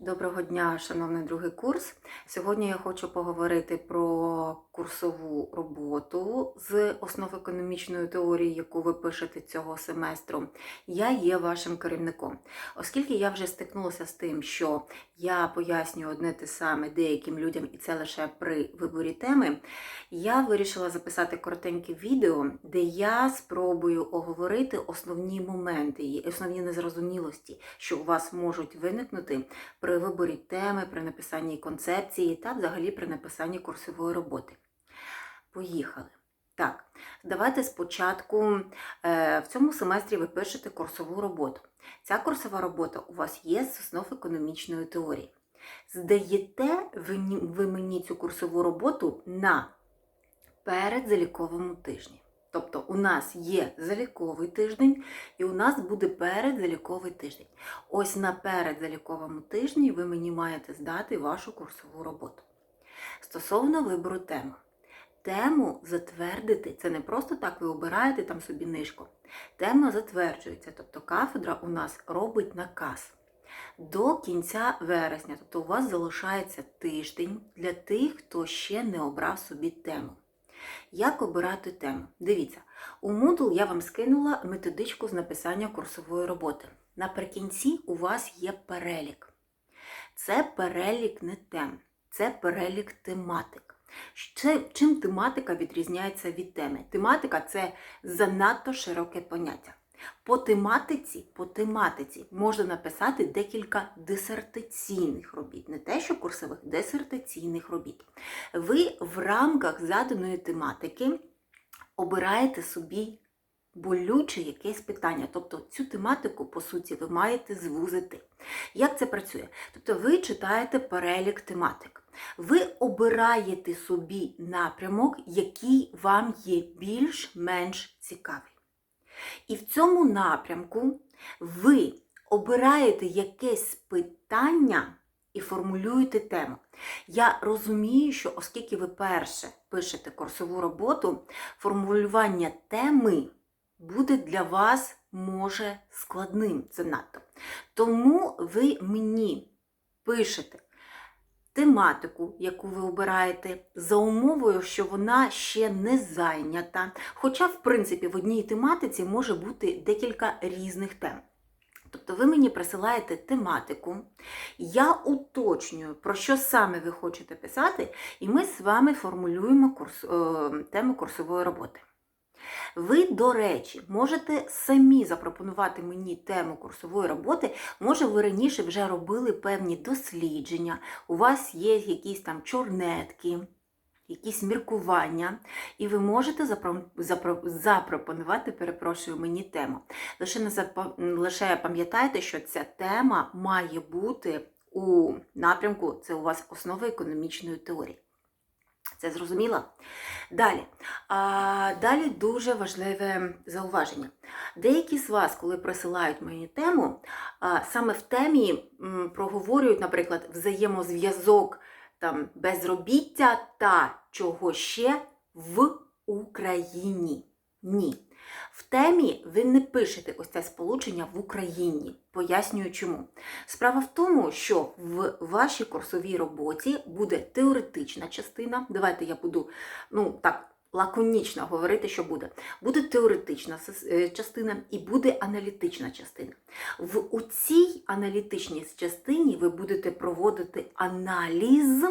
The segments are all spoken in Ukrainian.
Доброго дня, шановний другий курс. Сьогодні я хочу поговорити про курсову роботу з основ економічної теорії, яку ви пишете цього семестру. Я є вашим керівником. Оскільки я вже стикнулася з тим, що я пояснюю одне те саме деяким людям, і це лише при виборі теми, я вирішила записати коротеньке відео, де я спробую оговорити основні моменти і основні незрозумілості, що у вас можуть виникнути виборі теми, при написанні концепції та взагалі при написанні курсової роботи. Поїхали. Так, давайте спочатку е, в цьому семестрі ви пишете курсову роботу. Ця курсова робота у вас є з основ економічної теорії. Здаєте ви мені цю курсову роботу на передзаліковому тижні. Тобто у нас є заліковий тиждень, і у нас буде передзаліковий тиждень. Ось на передзаліковому тижні ви мені маєте здати вашу курсову роботу. Стосовно вибору теми. Тему затвердити це не просто так ви обираєте там собі нишку. Тема затверджується, тобто кафедра у нас робить наказ. До кінця вересня, тобто у вас залишається тиждень для тих, хто ще не обрав собі тему. Як обирати тему? Дивіться, у Moodle я вам скинула методичку з написання курсової роботи. Наприкінці у вас є перелік. Це перелік не тем, це перелік тематик. Чим тематика відрізняється від теми? Тематика це занадто широке поняття. По тематиці, по тематиці можна написати декілька дисертаційних робіт, не те, що курсових, дисертаційних робіт. Ви в рамках заданої тематики обираєте собі болюче якесь питання. Тобто цю тематику, по суті, ви маєте звузити. Як це працює? Тобто ви читаєте перелік тематик. Ви обираєте собі напрямок, який вам є більш-менш цікавий. І в цьому напрямку ви обираєте якесь питання і формулюєте тему. Я розумію, що оскільки ви перше пишете курсову роботу, формулювання теми буде для вас може складним занадто. Тому ви мені пишете тематику, яку ви обираєте, за умовою, що вона ще не зайнята. Хоча, в принципі, в одній тематиці може бути декілька різних тем. Тобто ви мені присилаєте тематику, я уточнюю, про що саме ви хочете писати, і ми з вами формулюємо курс, е, тему курсової роботи. Ви, до речі, можете самі запропонувати мені тему курсової роботи. Може, ви раніше вже робили певні дослідження, у вас є якісь там чорнетки, якісь міркування, і ви можете запро- запро- запропонувати, перепрошую, мені тему. Лише, не запа- лише пам'ятайте, що ця тема має бути у напрямку, це у вас основа економічної теорії. Це зрозуміло? Далі. А, далі дуже важливе зауваження. Деякі з вас, коли присилають мені тему, а, саме в темі м, проговорюють, наприклад, взаємозв'язок там, безробіття та чого ще в Україні. Ні. В темі ви не пишете ось це сполучення в Україні. Пояснюю чому. Справа в тому, що в вашій курсовій роботі буде теоретична частина. Давайте я буду ну так лаконічно говорити, що буде. Буде теоретична е, частина і буде аналітична частина. В у цій аналітичній частині ви будете проводити аналіз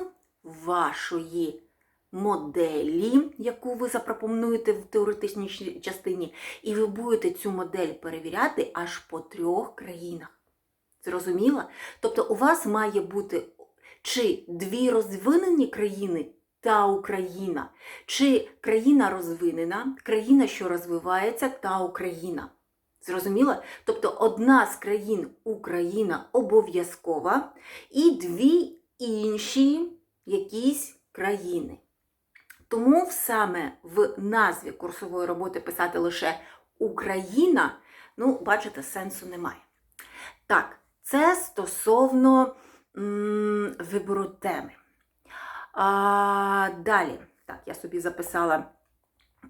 вашої моделі, яку ви запропонуєте в теоретичній частині, і ви будете цю модель перевіряти аж по трьох країнах. Зрозуміло? Тобто у вас має бути чи дві розвинені країни та Україна, чи країна розвинена, країна, що розвивається, та Україна. Зрозуміло? Тобто одна з країн Україна обов'язкова, і дві інші якісь країни. Тому саме в назві курсової роботи писати лише Україна, ну, бачите, сенсу немає. Так, це стосовно м, вибору теми. А, далі, так, я собі записала.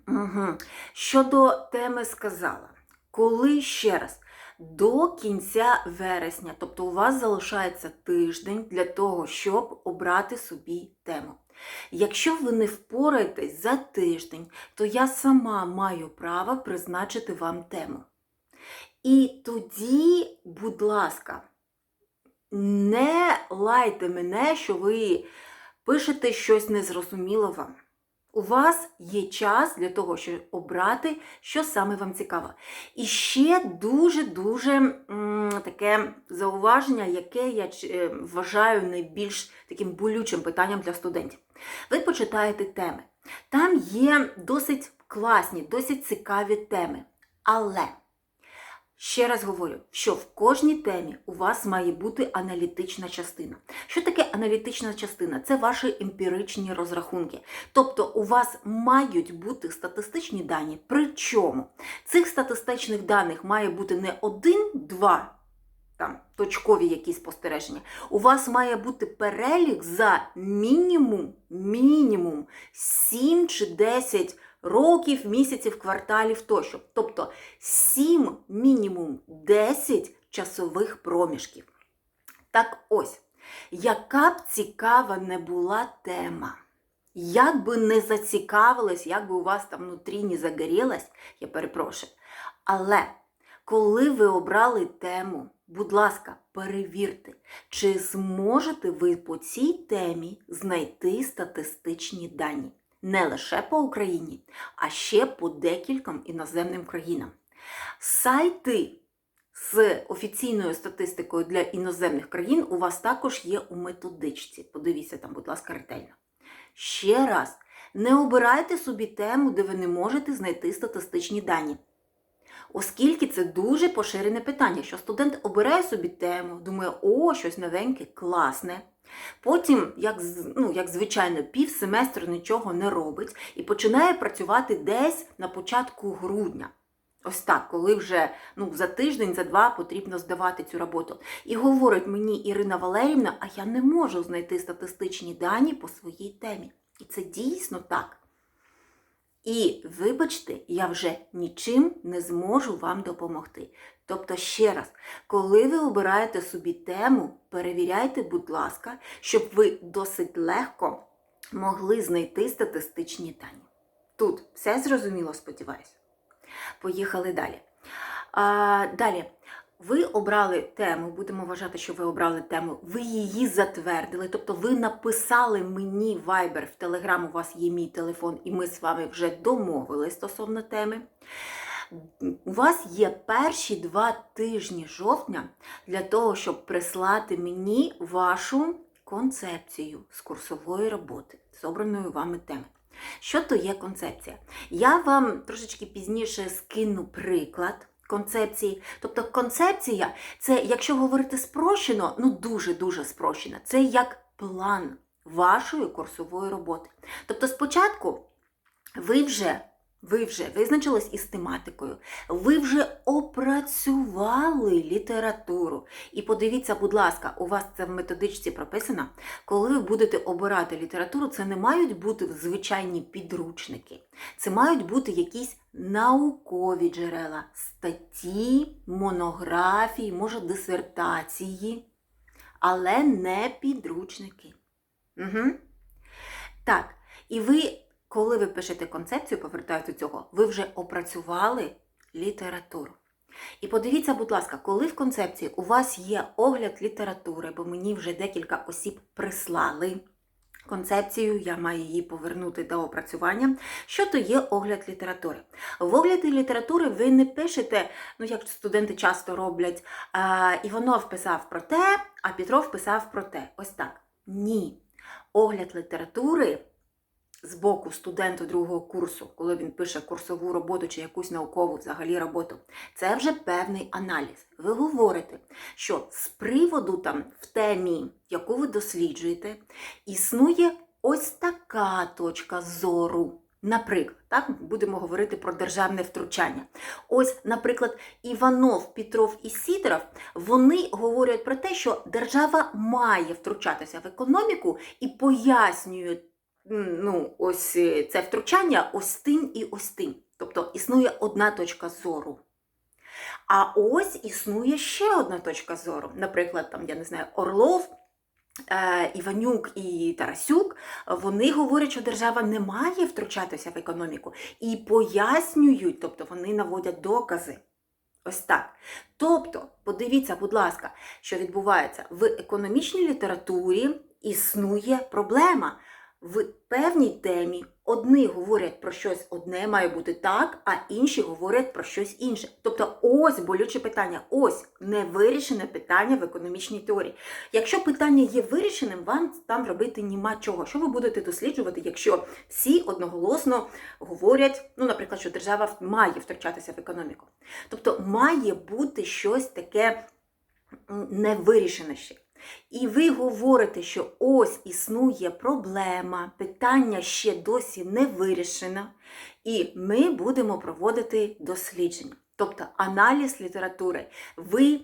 Угу. Щодо теми сказала, коли ще раз, до кінця вересня. Тобто у вас залишається тиждень для того, щоб обрати собі тему. Якщо ви не впораєтесь за тиждень, то я сама маю право призначити вам тему. І тоді, будь ласка, не лайте мене, що ви пишете щось незрозуміло вам. У вас є час для того, щоб обрати, що саме вам цікаво. І ще дуже-дуже таке зауваження, яке я е, вважаю найбільш таким болючим питанням для студентів. Ви почитаєте теми. Там є досить класні, досить цікаві теми. Але Ще раз говорю, що в кожній темі у вас має бути аналітична частина. Що таке аналітична частина? Це ваші емпіричні розрахунки. Тобто у вас мають бути статистичні дані. Причому цих статистичних даних має бути не один-два там точкові якісь спостереження. У вас має бути перелік за мінімум, мінімум 7 чи 10 років, місяців, кварталів тощо. Тобто 7, мінімум 10 часових проміжків. Так ось, яка б цікава не була тема, як би не зацікавилась, як би у вас там внутрі не загорілась, я перепрошую. Але коли ви обрали тему, будь ласка, перевірте, чи зможете ви по цій темі знайти статистичні дані не лише по Україні, а ще по декільком іноземним країнам. Сайти з офіційною статистикою для іноземних країн у вас також є у методичці. Подивіться там, будь ласка, ретельно. Ще раз, не обирайте собі тему, де ви не можете знайти статистичні дані. Оскільки це дуже поширене питання, що студент обирає собі тему, думає, о, щось новеньке, класне. Потім, як ну, як звичайно, пів семестру нічого не робить і починає працювати десь на початку грудня. Ось так, коли вже ну, за тиждень, за два потрібно здавати цю роботу. І говорить мені Ірина Валерівна, а я не можу знайти статистичні дані по своїй темі. І це дійсно так. І, вибачте, я вже нічим не зможу вам допомогти. Тобто, ще раз, коли ви обираєте собі тему, перевіряйте, будь ласка, щоб ви досить легко могли знайти статистичні дані. Тут все зрозуміло, сподіваюся. Поїхали далі. А, Далі. Ви обрали тему, будемо вважати, що ви обрали тему, ви її затвердили, тобто ви написали мені Viber в Telegram, у вас є мій телефон, і ми з вами вже домовились стосовно теми. У вас є перші два тижні жовтня для того, щоб прислати мені вашу концепцію з курсової роботи, з обраною вами теми. Що то є концепція? Я вам трошечки пізніше скину приклад концепції. Тобто концепція це, якщо говорити спрощено, ну дуже-дуже спрощено, це як план вашої курсової роботи. Тобто, спочатку ви вже ви вже визначились із тематикою, ви вже опрацювали літературу. І подивіться, будь ласка, у вас це в методичці прописано. Коли ви будете обирати літературу, це не мають бути звичайні підручники. Це мають бути якісь наукові джерела, статті, монографії, може, дисертації, але не підручники. Угу. Так, і ви коли ви пишете концепцію, повертаюся цього, ви вже опрацювали літературу. І подивіться, будь ласка, коли в концепції у вас є огляд літератури, бо мені вже декілька осіб прислали концепцію, я маю її повернути до опрацювання. Що то є огляд літератури? В огляді літератури ви не пишете, ну як студенти часто роблять, Іванов писав про те, а Петров писав про те. Ось так. Ні. Огляд літератури з боку студента другого курсу, коли він пише курсову роботу чи якусь наукову взагалі роботу, це вже певний аналіз. Ви говорите, що з приводу там в темі, яку ви досліджуєте, існує ось така точка зору. Наприклад, так, будемо говорити про державне втручання. Ось, наприклад, Іванов, Петров і Сідоров, вони говорять про те, що держава має втручатися в економіку і пояснюють ну, ось е, це втручання ось тим і ось тим. Тобто існує одна точка зору. А ось існує ще одна точка зору. Наприклад, там, я не знаю, Орлов. е, Іванюк і Тарасюк, вони говорять, що держава не має втручатися в економіку і пояснюють, тобто вони наводять докази. Ось так. Тобто, подивіться, будь ласка, що відбувається в економічній літературі існує проблема. В певній темі одні говорять про щось одне має бути так, а інші говорять про щось інше. Тобто, ось болюче питання, ось невирішене питання в економічній теорії. Якщо питання є вирішеним, вам там робити нема чого. Що ви будете досліджувати, якщо всі одноголосно говорять, ну, наприклад, що держава має втручатися в економіку. Тобто має бути щось таке невирішене ще. І ви говорите, що ось існує проблема, питання ще досі не вирішено, і ми будемо проводити дослідження. Тобто аналіз літератури. Ви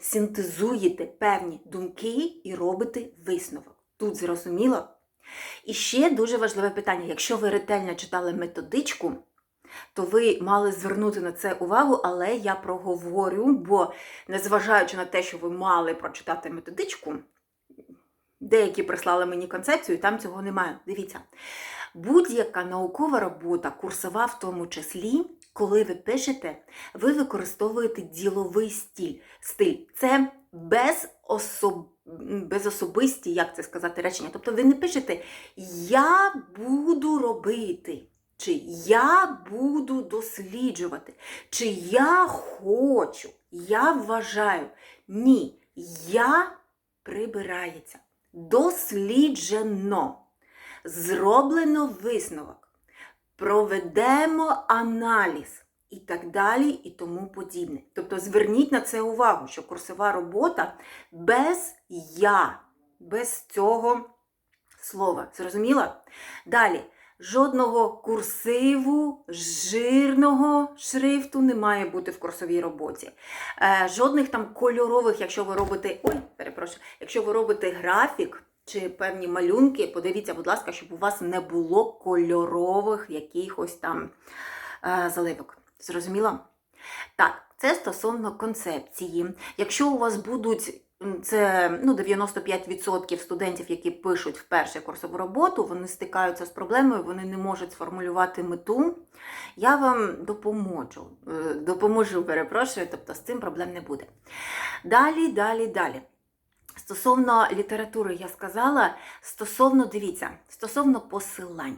синтезуєте певні думки і робите висновок. Тут зрозуміло? І ще дуже важливе питання: якщо ви ретельно читали методичку, то ви мали звернути на це увагу, але я проговорю, бо незважаючи на те, що ви мали прочитати методичку, деякі прислали мені концепцію, і там цього немає. Дивіться, будь-яка наукова робота, курсова в тому числі, коли ви пишете, ви використовуєте діловий стиль. стиль. Це без особ... безособисті, як це сказати, речення. Тобто ви не пишете Я буду робити. Чи я буду досліджувати, чи я хочу, я вважаю. Ні, я прибирається. Досліджено, зроблено висновок, проведемо аналіз і так далі, і тому подібне. Тобто зверніть на це увагу, що курсова робота без я, без цього слова. Зрозуміла? Далі. Жодного курсиву, жирного шрифту не має бути в курсовій роботі. Е, жодних там кольорових, якщо ви робите. Ой, перепрошую, якщо ви робите графік чи певні малюнки, подивіться, будь ласка, щоб у вас не було кольорових якихось там е, заливок. Зрозуміло? Так, це стосовно концепції. Якщо у вас будуть це ну, 95% студентів, які пишуть вперше курсову роботу, вони стикаються з проблемою, вони не можуть сформулювати мету. Я вам допоможу, е, допоможу, перепрошую, тобто з цим проблем не буде. Далі, далі, далі. Стосовно літератури я сказала, стосовно, дивіться, стосовно посилань.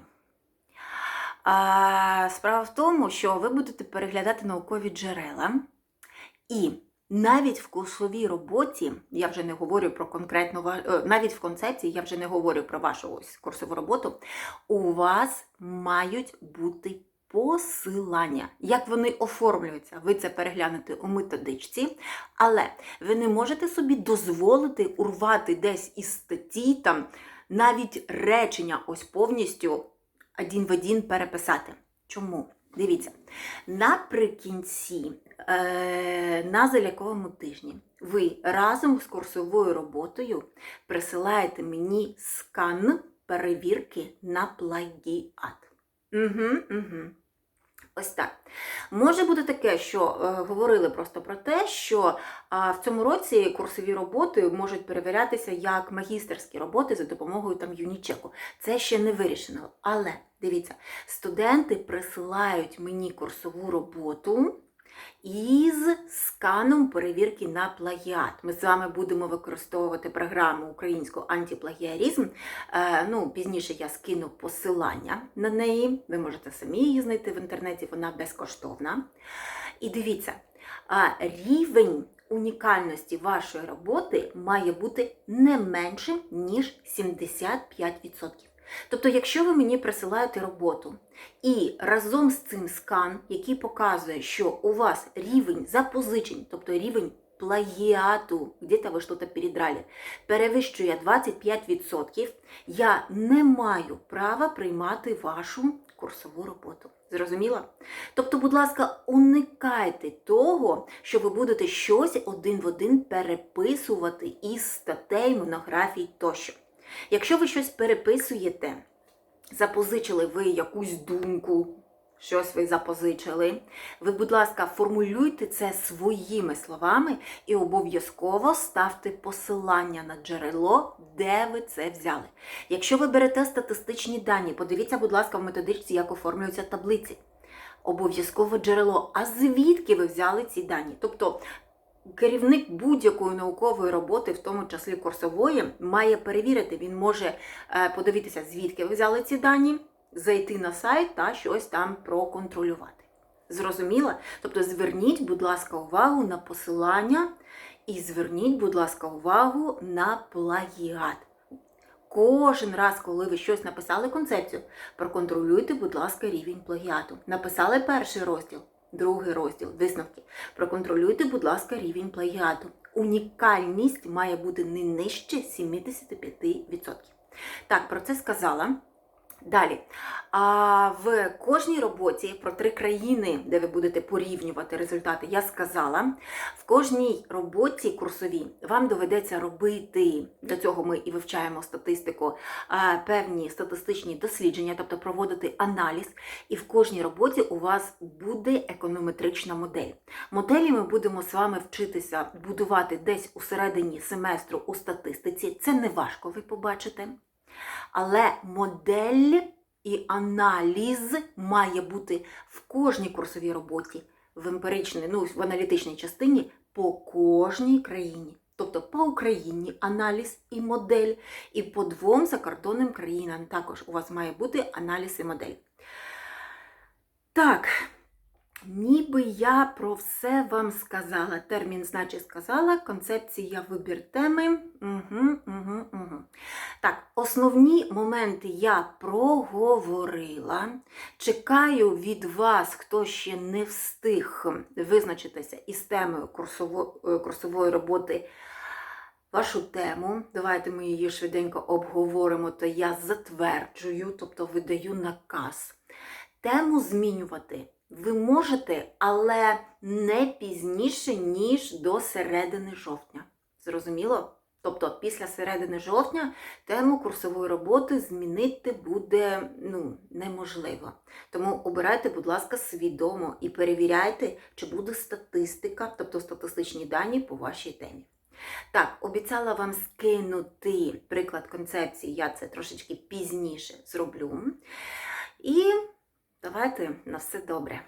А, справа в тому, що ви будете переглядати наукові джерела, і навіть в курсовій роботі, я вже не говорю про конкретну е, навіть в концепції, я вже не говорю про вашу ось курсову роботу, у вас мають бути посилання. Як вони оформлюються, ви це переглянете у методичці, але ви не можете собі дозволити урвати десь із статті там навіть речення ось повністю один в один переписати. Чому? Дивіться, наприкінці на заліковому тижні ви разом з курсовою роботою присилаєте мені скан перевірки на плагіат. Угу, угу. Ось так. Може бути таке, що е, говорили просто про те, що а, в цьому році курсові роботи можуть перевірятися як магістерські роботи за допомогою там юнічеку. Це ще не вирішено. Але дивіться, студенти присилають мені курсову роботу із сканом перевірки на плагіат. Ми з вами будемо використовувати програму українську антиплагіарізм. Е, ну, пізніше я скину посилання на неї. Ви можете самі її знайти в інтернеті, вона безкоштовна. І дивіться, рівень унікальності вашої роботи має бути не меншим, ніж 75%. Тобто, якщо ви мені присилаєте роботу і разом з цим скан, який показує, що у вас рівень запозичень, тобто рівень плагіату, где-то ви щось передрали, перевищує 25%, я не маю права приймати вашу курсову роботу. Зрозуміло? Тобто, будь ласка, уникайте того, що ви будете щось один в один переписувати із статей, монографій тощо. Якщо ви щось переписуєте, запозичили ви якусь думку, щось ви запозичили. Ви, будь ласка, формулюйте це своїми словами і обов'язково ставте посилання на джерело, де ви це взяли. Якщо ви берете статистичні дані, подивіться, будь ласка, в методичці, як оформлюються таблиці. Обов'язково джерело. А звідки ви взяли ці дані? Тобто керівник будь-якої наукової роботи, в тому числі курсової, має перевірити, він може е, подивитися, звідки ви взяли ці дані, зайти на сайт та щось там проконтролювати. Зрозуміло? Тобто зверніть, будь ласка, увагу на посилання і зверніть, будь ласка, увагу на плагіат. Кожен раз, коли ви щось написали концепцію, проконтролюйте, будь ласка, рівень плагіату. Написали перший розділ, другий розділ, висновки. Проконтролюйте, будь ласка, рівень плагіату. Унікальність має бути не нижче 75%. Так, про це сказала. Далі. А в кожній роботі про три країни, де ви будете порівнювати результати, я сказала. В кожній роботі курсовій вам доведеться робити, для цього ми і вивчаємо статистику, певні статистичні дослідження, тобто проводити аналіз. І в кожній роботі у вас буде економетрична модель. Моделі ми будемо з вами вчитися будувати десь у середині семестру у статистиці. Це не важко, ви побачите. Але модель і аналіз має бути в кожній курсовій роботі, в емпіричній, ну, в аналітичній частині по кожній країні. Тобто по Україні аналіз і модель, і по двом закордонним країнам також у вас має бути аналіз і модель. Так, ніби я про все вам сказала. Термін, значить, сказала, концепція вибір теми. Угу, угу, угу. Так, основні моменти я проговорила. Чекаю від вас, хто ще не встиг визначитися із темою е, курсової роботи. Вашу тему, давайте ми її швиденько обговоримо, то я затверджую, тобто видаю наказ. Тему змінювати ви можете, але не пізніше, ніж до середини жовтня. Зрозуміло? Тобто після середини жовтня тему курсової роботи змінити буде ну, неможливо. Тому обирайте, будь ласка, свідомо і перевіряйте, чи буде статистика, тобто статистичні дані по вашій темі. Так, обіцяла вам скинути приклад концепції, я це трошечки пізніше зроблю. І давайте на все добре.